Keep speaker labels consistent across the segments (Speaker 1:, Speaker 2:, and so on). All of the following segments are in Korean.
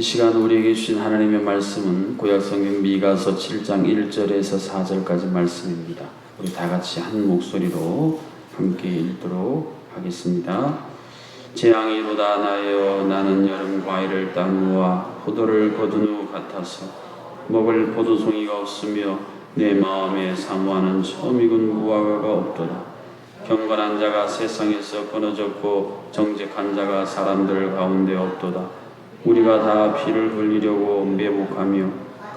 Speaker 1: 이 시간 우리에게 주신 하나님의 말씀은 구약성경 미가서 7장 1절에서 4절까지 말씀입니다. 우리 다 같이 한 목소리로 함께 읽도록 하겠습니다. 재앙이로다 나여 나는 여름 과일을 딴 후와 포도를 거둔 후 같아서 먹을 포도송이가 없으며 내 마음에 사모하는 처음 익은 무화과가 없도다. 경건한 자가 세상에서 끊어졌고 정직한 자가 사람들 가운데 없도다. 우리가 다 피를 흘리려고 매복하며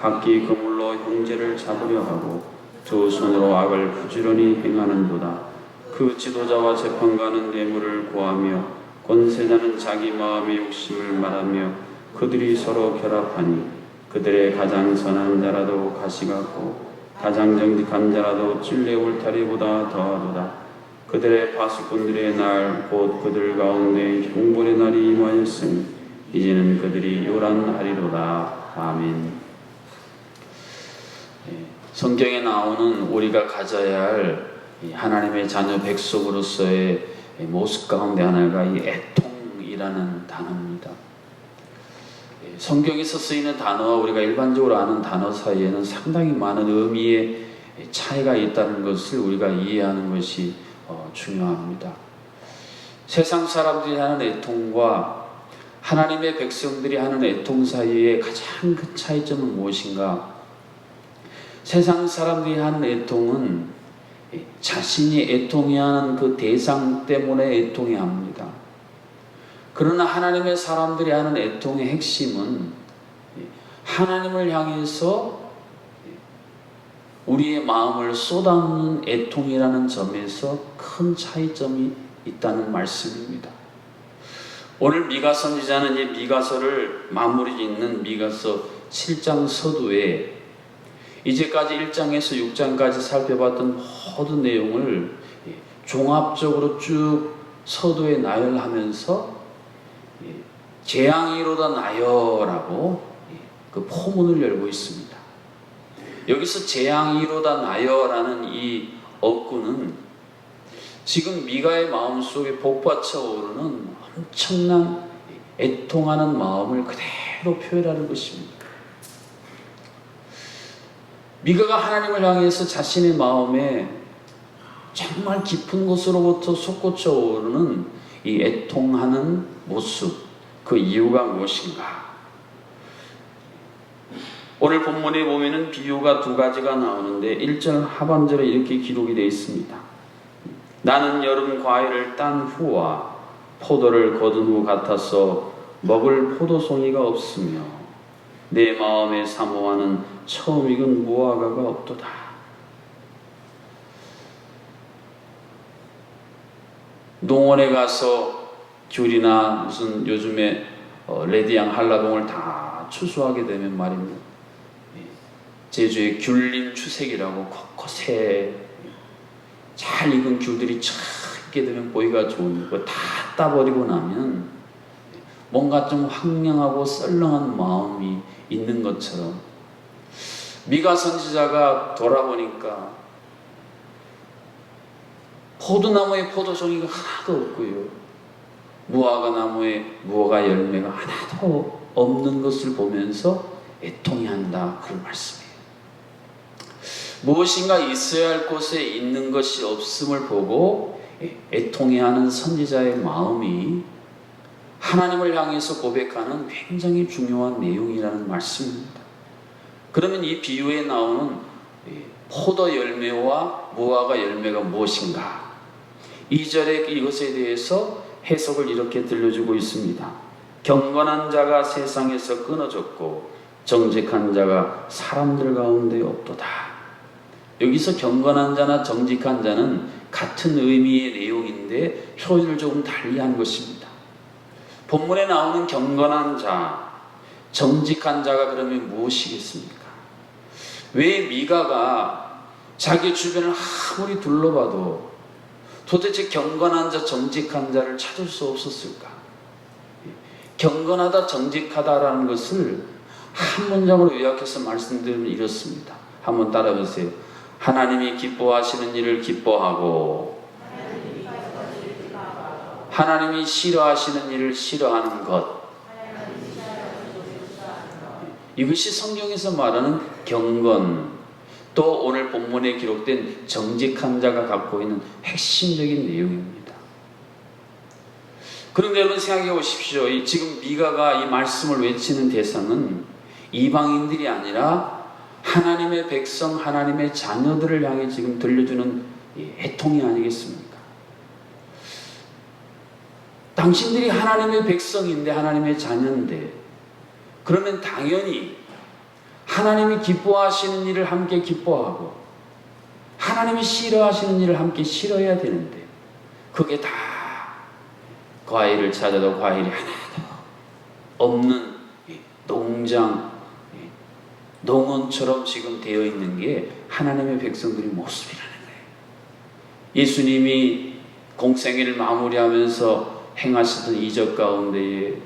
Speaker 1: 각기 그물로 형제를 잡으려 하고 두 손으로 악을 부지런히 행하는도다. 그 지도자와 재판관은 뇌물을 구하며 권세자는 자기 마음의 욕심을 말하며 그들이 서로 결합하니 그들의 가장 선한 자라도 가시 같고 가장 정직한 자라도 찔레 울타리보다 더하도다. 그들의 파수꾼들의 날 곧 그들 가운데 형벌의 날이 임하였으니 이제는 그들이 요란하리로다. 아멘. 예, 성경에 나오는 우리가 가져야 할 하나님의 자녀 백성으로서의 모습 가운데 하나가 이 애통이라는 단어입니다. 예, 성경에서 쓰이는 단어와 우리가 일반적으로 아는 단어 사이에는 상당히 많은 의미의 차이가 있다는 것을 우리가 이해하는 것이 어, 중요합니다. 세상 사람들이 하는 애통과 하나님의 백성들이 하는 애통 사이의 가장 큰 차이점은 무엇인가? 세상 사람들이 하는 애통은 자신이 애통해야 하는 그 대상 때문에 애통해야 합니다. 그러나 하나님의 사람들이 하는 애통의 핵심은 하나님을 향해서 우리의 마음을 쏟아놓는 애통이라는 점에서 큰 차이점이 있다는 말씀입니다. 오늘 미가 선지자는 이 미가서를 마무리 짓는 미가서 7장 서두에 이제까지 1장에서 6장까지 살펴봤던 모든 내용을 종합적으로 쭉 서두에 나열하면서 재앙이로다 나여라고 그 포문을 열고 있습니다. 여기서 재앙이로다 나여라는 이 어구는 지금 미가의 마음속에 복받쳐 오르는 엄청난 애통하는 마음을 그대로 표현하는 것입니다. 미가가 하나님을 향해서 자신의 마음에 정말 깊은 곳으로부터 솟구쳐 오르는 이 애통하는 모습, 그 이유가 무엇인가? 오늘 본문에 보면은 비유가 두 가지가 나오는데 1절 하반절에 이렇게 기록이 되어 있습니다. 나는 여름 과일을 딴 후와 포도를 거둔 후 같아서 먹을 포도송이가 없으며 내 마음에 사모하는 처음 익은 무화과가 없도다. 농원에 가서 귤이나 무슨 요즘에 어, 레디양 한라봉을 다 추수하게 되면 말입니다. 제주의 귤림 추색이라고 곳곳에 잘 익은 귤들이 쫙게 되면 보기가 좋은 거다 따버리고 나면 뭔가 좀 황량하고 썰렁한 마음이 있는 것처럼 미가 선지자가 돌아보니까 포도나무에 포도송이가 하나도 없고요. 무화과 나무에 무화과 열매가 하나도 없는 것을 보면서 애통이 한다. 그런 말씀이에요. 무엇인가 있어야 할 곳에 있는 것이 없음을 보고 애통해하는 선지자의 마음이 하나님을 향해서 고백하는 굉장히 중요한 내용이라는 말씀입니다. 그러면 이 비유에 나오는 포도 열매와 무화과 열매가 무엇인가? 2절에 이것에 대해서 해석을 이렇게 들려주고 있습니다. 경건한 자가 세상에서 끊어졌고 정직한 자가 사람들 가운데 없도다. 여기서 경건한 자나 정직한 자는 같은 의미의 내용인데 표현을 조금 달리 한 것입니다. 본문에 나오는 경건한 자, 정직한 자가 그러면 무엇이겠습니까? 왜 미가가 자기 주변을 아무리 둘러봐도 도대체 경건한 자, 정직한 자를 찾을 수 없었을까? 경건하다, 정직하다라는 것을 한 문장으로 요약해서 말씀드리면 이렇습니다. 한번 따라해보세요. 하나님이 기뻐하시는 일을 기뻐하고 하나님이 싫어하시는 일을 싫어하는 것 이것이 성경에서 말하는 경건, 또 오늘 본문에 기록된 정직한 자가 갖고 있는 핵심적인 내용입니다. 그런데 여러분 생각해 보십시오. 이 지금 미가가 이 말씀을 외치는 대상은 이방인들이 아니라 하나님의 백성, 하나님의 자녀들을 향해 지금 들려주는 이 애통이 아니겠습니까? 당신들이 하나님의 백성인데 하나님의 자녀인데 그러면 당연히 하나님이 기뻐하시는 일을 함께 기뻐하고 하나님이 싫어하시는 일을 함께 싫어해야 되는데 그게 다 과일을 찾아도 과일이 하나도 없는 이 농장, 이 농원처럼 지금 되어 있는 게 하나님의 백성들의 모습이라는 거예요. 예수님이 공생애를 마무리하면서 행하시던 이적 가운데에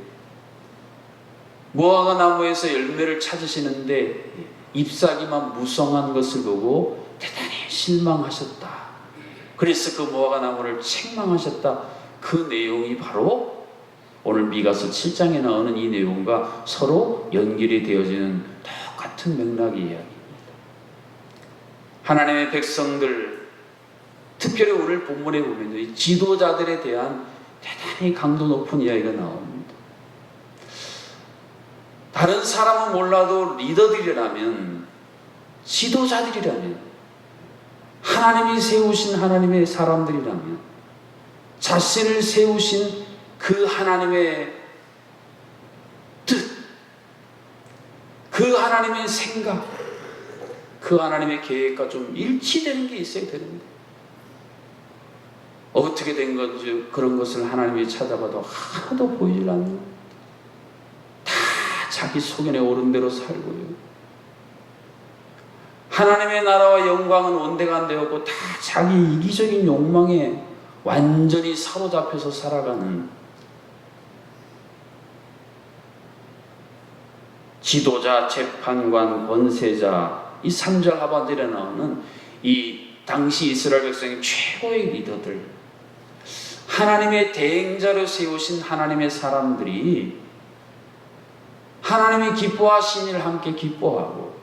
Speaker 1: 무화과 나무에서 열매를 찾으시는데 잎사귀만 무성한 것을 보고 대단히 실망하셨다. 그래서 그 무화과 나무를 책망하셨다. 그 내용이 바로 오늘 미가서 7장에 나오는 이 내용과 서로 연결이 되어지는 똑 같은 맥락의 이야기입니다. 하나님의 백성들, 특별히 오늘 본문에 보면 이 지도자들에 대한 대단히 강도 높은 이야기가 나옵니다. 다른 사람은 몰라도 리더들이라면, 지도자들이라면, 하나님이 세우신 하나님의 사람들이라면, 자신을 세우신 그 하나님의 그 하나님의 생각, 그 하나님의 계획과 좀 일치되는 게 있어야 되는데, 어떻게 된 건지 그런 것을 하나님이 찾아봐도 하나도 보이질 않는 다 자기 소견에 오른 대로 살고요. 하나님의 나라와 영광은 되었고 다 자기 이기적인 욕망에 완전히 사로잡혀서 살아가는 지도자, 재판관, 권세자 이 3절 하반절에 나오는 이 당시 이스라엘 백성의 최고의 리더들 하나님의 대행자로 세우신 하나님의 사람들이 하나님이 기뻐하신 일을 함께 기뻐하고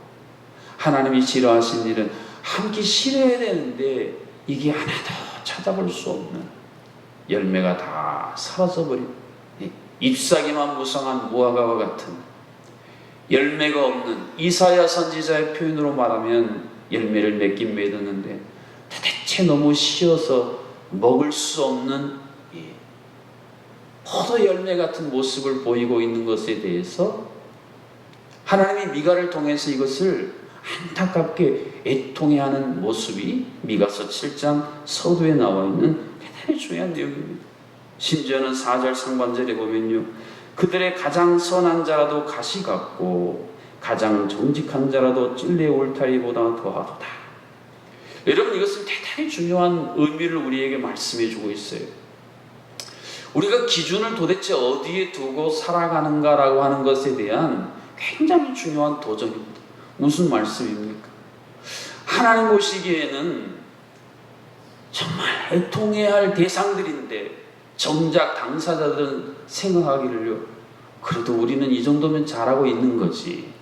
Speaker 1: 하나님이 싫어하신 일은 함께 싫어해야 되는데 이게 하나도 찾아볼 수 없는 열매가 다 사라져버린 잎사귀만 무성한 무화과와 같은 열매가 없는 이사야 선지자의 표현으로 말하면 열매를 맺긴 맺었는데 도대체 너무 쉬어서 먹을 수 없는 포도 열매 같은 모습을 보이고 있는 것에 대해서 하나님이 미가를 통해서 이것을 안타깝게 애통해하는 모습이 미가서 7장 서두에 나와 있는 대단히 중요한 내용입니다. 심지어는 4절 상반절에 보면요. 그들의 가장 선한 자라도 가시 같고 가장 정직한 자라도 찔레 울타리보다 더하도다. 여러분 이것은 대단히 중요한 의미를 우리에게 말씀해 주고 있어요. 우리가 기준을 도대체 어디에 두고 살아가는가라고 하는 것에 대한 굉장히 중요한 도전입니다. 무슨 말씀입니까? 하나님 보시기에는 정말 애통해야 할 대상들인데 정작 당사자들은 생각하기를요. 그래도 우리는 이 정도면 잘하고 있는 거지.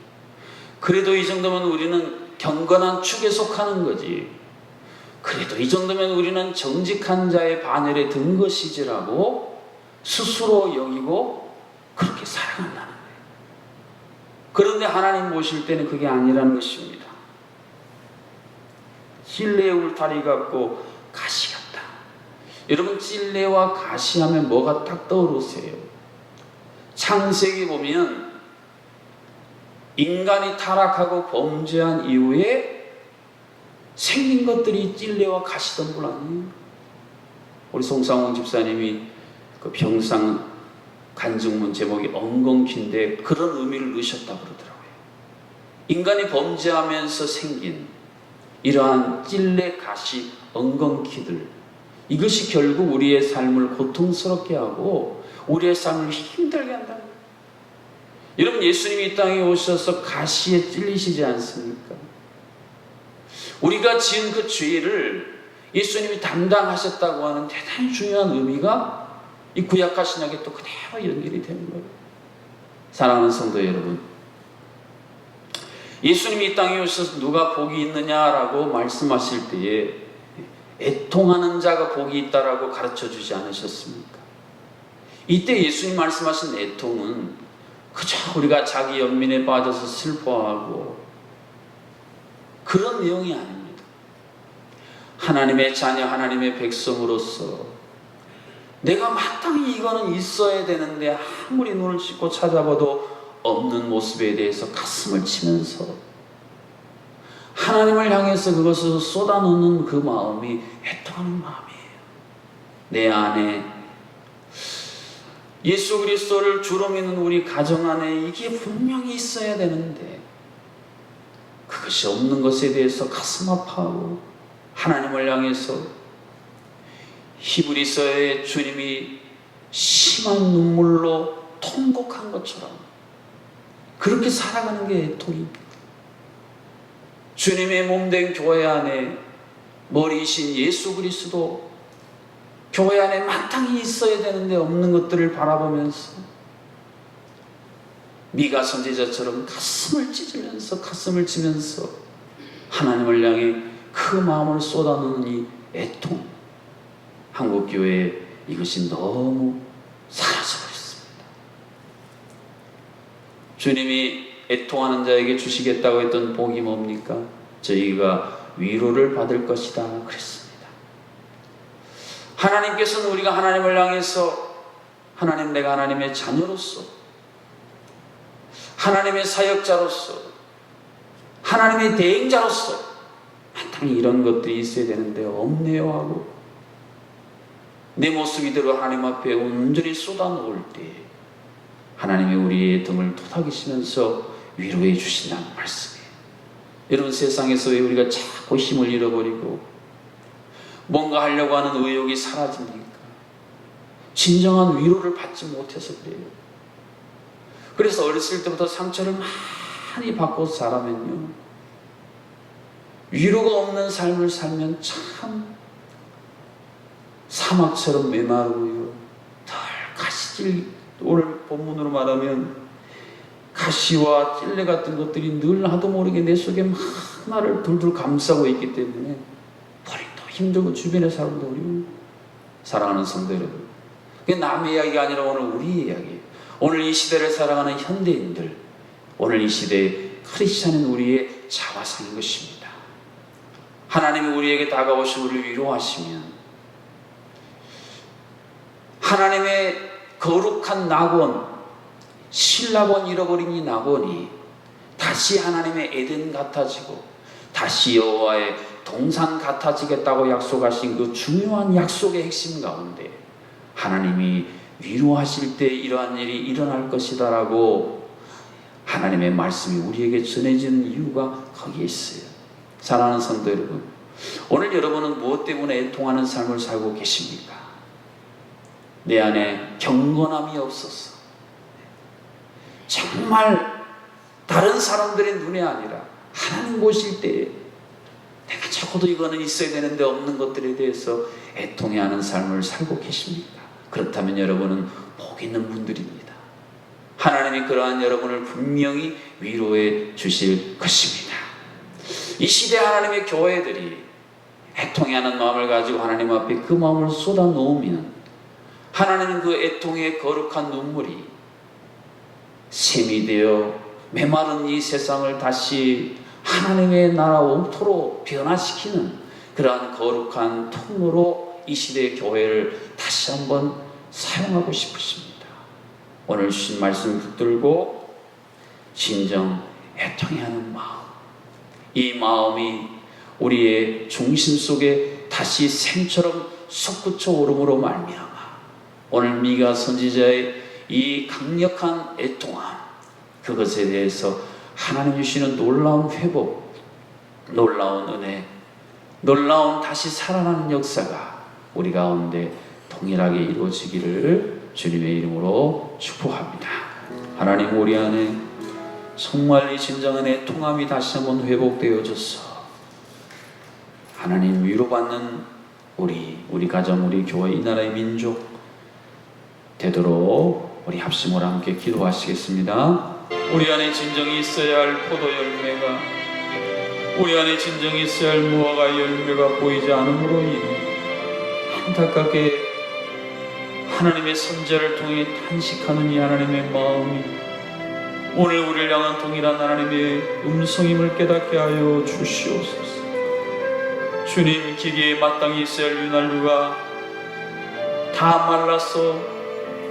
Speaker 1: 그래도 이 정도면 우리는 경건한 축에 속하는 거지. 그래도 이 정도면 우리는 정직한 자의 반열에 든 것이지라고 스스로 여기고 그렇게 살아간다는 거예요. 그런데 하나님 보실 때는 그게 아니라는 것입니다. 찔레 울타리 같고 가시. 여러분 찔레와 가시 하면 뭐가 딱 떠오르세요? 창세기 보면 인간이 타락하고 범죄한 이후에 생긴 것들이 찔레와 가시덤불 아니에요? 우리 송상훈 집사님이 그 병상 간증문 제목이 엉겅퀴인데 그런 의미를 넣으셨다고 그러더라고요. 인간이 범죄하면서 생긴 이러한 찔레 가시 엉겅퀴들 이것이 결국 우리의 삶을 고통스럽게 하고 우리의 삶을 힘들게 한다. 여러분 예수님이 이 땅에 오셔서 가시에 찔리시지 않습니까? 우리가 지은 그 죄를 예수님이 담당하셨다고 하는 대단히 중요한 의미가 이 구약과 신약에 또 그대로 연결이 되는 거예요. 사랑하는 성도 여러분, 예수님이 이 땅에 오셔서 누가 복이 있느냐라고 말씀하실 때에 애통하는 자가 복이 있다라고 가르쳐 주지 않으셨습니까? 이때 예수님 말씀하신 애통은 그저 우리가 자기 연민에 빠져서 슬퍼하고 그런 내용이 아닙니다. 하나님의 자녀, 하나님의 백성으로서 내가 마땅히 이거는 있어야 되는데 아무리 눈을 씻고 찾아봐도 없는 모습에 대해서 가슴을 치면서 하나님을 향해서 그것을 쏟아놓는 그 마음이 애통하는 마음이에요. 내 안에 예수 그리스도를 주로 믿는 우리 가정 안에 이게 분명히 있어야 되는데 그것이 없는 것에 대해서 가슴 아파하고 하나님을 향해서 히브리서의 주님이 심한 눈물로 통곡한 것처럼 그렇게 살아가는 게 애통입니다. 주님의 몸된 교회 안에 머리이신 예수 그리스도 교회 안에 마땅히 있어야 되는데 없는 것들을 바라보면서 미가 선지자처럼 가슴을 찢으면서 가슴을 치면서 하나님을 향해 그 마음을 쏟아놓는 이 애통 한국 교회에 이것이 너무 사라져 버렸습니다. 주님이 애통하는 자에게 주시겠다고 했던 복이 뭡니까? 저희가 위로를 받을 것이다 그랬습니다. 하나님께서는 우리가 하나님을 향해서 하나님 내가 하나님의 자녀로서 하나님의 사역자로서 하나님의 대행자로서 마땅히 이런 것들이 있어야 되는데 없네요 하고 내 모습 이대로 하나님 앞에 온전히 쏟아놓을 때 하나님이 우리의 등을 토닥이시면서 위로해 주신다는 말씀이에요. 여러분 세상에서 왜 우리가 자꾸 힘을 잃어버리고 뭔가 하려고 하는 의욕이 사라집니까? 진정한 위로를 받지 못해서 그래요. 그래서 어렸을 때부터 상처를 많이 받고 자라면요. 위로가 없는 삶을 살면 참 사막처럼 메마르고요. 덜 가시질 오늘 본문으로 말하면 가시와 찔레 같은 것들이 늘 나도 모르게 내 속에 막 나를 둘둘 감싸고 있기 때문에 버리도 힘들고 주변의 사람도 어려워. 사랑하는 성도 여러분. 그게 남의 이야기가 아니라 오늘 우리 이야기예요. 오늘 이 시대를 살아가는 현대인들, 오늘 이 시대의 크리스찬인 우리의 자화상인 것입니다. 하나님이 우리에게 다가오시 우리를 위로하시면 하나님의 거룩한 낙원, 신라본 잃어버린 이 낙원이 다시 하나님의 에덴 같아지고 다시 여호와의 동산 같아지겠다고 약속하신 그 중요한 약속의 핵심 가운데 하나님이 위로하실 때 이러한 일이 일어날 것이다라고 하나님의 말씀이 우리에게 전해지는 이유가 거기에 있어요. 사랑하는 성도 여러분, 오늘 여러분은 무엇 때문에 애통하는 삶을 살고 계십니까? 내 안에 경건함이 없어서 정말 다른 사람들의 눈에 아니라 하나님 보실 때에 내가 적어도 이거는 있어야 되는데 없는 것들에 대해서 애통해하는 삶을 살고 계십니까? 그렇다면 여러분은 복 있는 분들입니다. 하나님이 그러한 여러분을 분명히 위로해 주실 것입니다. 이 시대 하나님의 교회들이 애통해하는 마음을 가지고 하나님 앞에 그 마음을 쏟아 놓으면 하나님은 그 애통의 거룩한 눈물이 샘이 되어 메마른 이 세상을 다시 하나님의 나라 옥토로 변화시키는 그러한 거룩한 통로로 이 시대의 교회를 다시 한번 사용하고 싶으십니다. 오늘 주신 말씀 붙들고 진정 애통해하는 마음, 이 마음이 우리의 중심 속에 다시 샘처럼 솟구쳐 오름으로 말미암아 오늘 미가 선지자의 이 강력한 애통함 그것에 대해서 하나님 주시는 놀라운 회복, 놀라운 은혜, 놀라운 다시 살아나는 역사가 우리 가운데 동일하게 이루어지기를 주님의 이름으로 축복합니다. 하나님 우리 안에 정말 이 진정한 애통함이 다시 한번 회복되어져서 하나님 위로받는 우리, 우리 가정, 우리 교회, 이 나라의 민족 되도록 우리 합심으로 함께 기도하시겠습니다. 우리 안에 진정이 있어야 할 포도 열매가 우리 안에 진정이 있어야 할 무화과 열매가 보이지 않음으로 인해 안타깝게 하나님의 선자를 통해 탄식하는 이 하나님의 마음이 오늘 우리를 향한 동일한 하나님의 음성임을 깨닫게 하여 주시옵소서. 주님 기계에 마땅히 있어야 할 윤활유가 다 말라서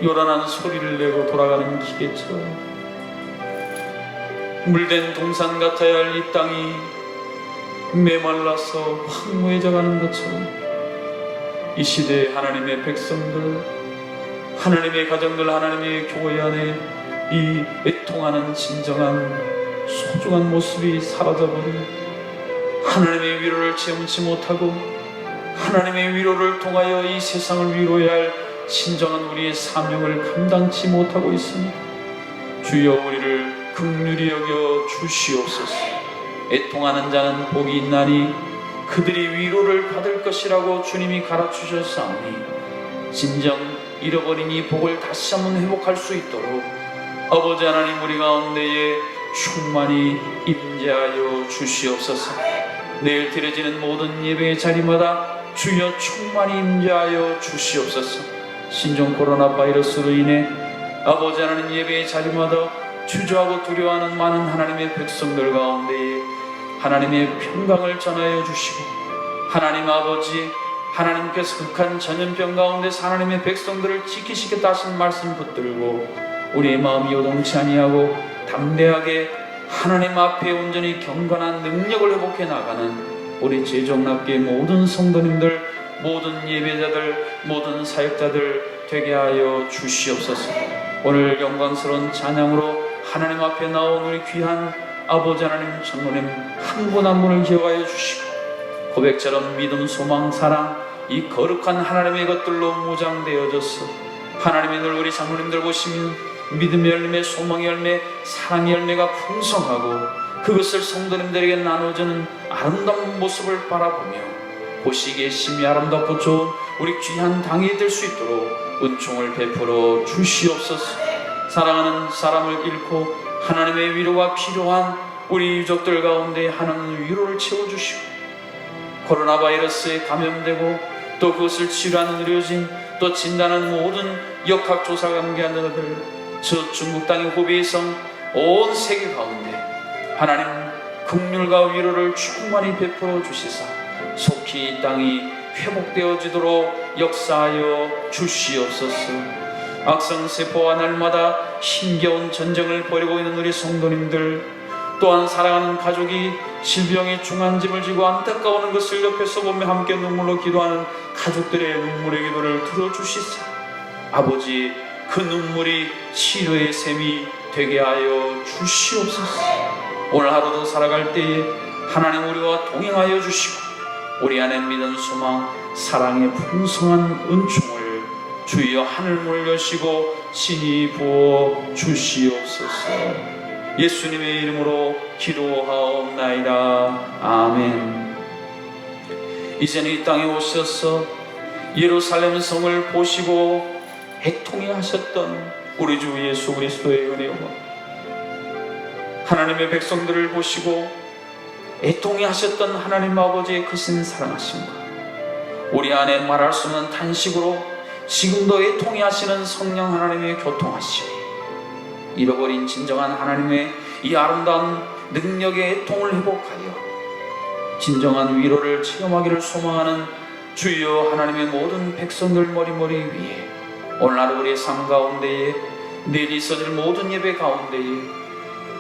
Speaker 1: 요란한 소리를 내고 돌아가는 기계처럼 물된 동산 같아야 할 이 땅이 메말라서 황무해져 가는 것처럼 이 시대의 하나님의 백성들 하나님의 가정들 하나님의 교회 안에 이 애통하는 진정한 소중한 모습이 사라져버린 하나님의 위로를 체험치 못하고 하나님의 위로를 통하여 이 세상을 위로해야 할 신정한 우리의 사명을 감당치 못하고 있습니다. 주여 우리를 극률히 여겨 주시옵소서. 애통하는 자는 복이 있나니 그들이 위로를 받을 것이라고 주님이 가르치셨사오니 진정 잃어버린 이 복을 다시 한번 회복할 수 있도록 아버지 하나님 우리 가운데에 충만히 임재하여 주시옵소서. 내일 드려지는 모든 예배의 자리마다 주여 충만히 임재하여 주시옵소서. 신종 코로나 바이러스로 인해 아버지 하나님 예배의 자리마다 주저하고 두려워하는 많은 하나님의 백성들 가운데에 하나님의 평강을 전하여 주시고 하나님 아버지 하나님께서 극한 전염병 가운데서 하나님의 백성들을 지키시겠다 하신 말씀 붙들고 우리의 마음이 요동치 아니하고 담대하게 하나님 앞에 온전히 경건한 능력을 회복해 나가는 우리 제종납계 모든 성도님들 모든 예배자들 모든 사역자들 되게 하여 주시옵소서. 오늘 영광스러운 찬양으로 하나님 앞에 나온 우리 귀한 아버지 하나님 장로님 한 분 한 분을 기억하여 주시고 고백처럼 믿음 소망 사랑 이 거룩한 하나님의 것들로 무장되어져서 하나님의 늘 우리 장로님들 보시면 믿음의 열매, 소망의 열매, 사랑의 열매가 풍성하고 그것을 성도님들에게 나눠주는 아름다운 모습을 바라보며 보시기에 심히 아름답고 좋은 우리 귀한 당이 될 수 있도록 은총을 베풀어 주시옵소서. 사랑하는 사람을 잃고 하나님의 위로가 필요한 우리 유족들 가운데 하나님 위로를 채워주시고 코로나 바이러스에 감염되고 또 그것을 치료하는 의료진 또 진단하는 모든 역학조사 관계자들 저 중국 땅의 후베이 성 온 세계 가운데 하나님 긍휼과 위로를 충만히 베풀어 주시사 속히 이 땅이 회복되어지도록 역사하여 주시옵소서. 악성 세포와 날마다 힘겨운 전쟁을 벌이고 있는 우리 성도님들 또한 사랑하는 가족이 질병의 중한짐을 지고 안타까워하는 것을 옆에서 보며 함께 눈물로 기도하는 가족들의 눈물의 기도를 들어주시사 아버지 그 눈물이 치료의 셈이 되게 하여 주시옵소서. 오늘 하루도 살아갈 때에 하나님 우리와 동행하여 주시고 우리 안에 믿음 소망 사랑의 풍성한 은총을 주여 하늘물 여시고 신이 부어 주시옵소서. 예수님의 이름으로 기도하옵나이다. 아멘. 이제는 이 땅에 오셔서 예루살렘 성을 보시고 애통해 하셨던 우리 주 예수 그리스도의 은혜와 하나님의 백성들을 보시고 애통해 하셨던 하나님 아버지의 크신 사랑하심과 우리 안에 말할 수 없는 탄식으로 지금도 애통해 하시는 성령 하나님의 교통하심 잃어버린 진정한 하나님의 이 아름다운 능력의 애통을 회복하여 진정한 위로를 체험하기를 소망하는 주여 하나님의 모든 백성들 머리머리 위에 오늘 하루 우리의 삶 가운데에 내일 있어질 모든 예배 가운데에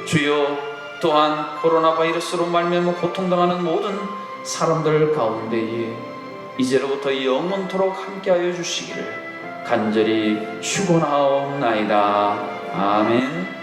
Speaker 1: 주여 또한 코로나 바이러스로 말미암아 고통당하는 모든 사람들 가운데에 이제로부터 영원토록 함께하여 주시기를 간절히 축원하옵나이다. 아멘.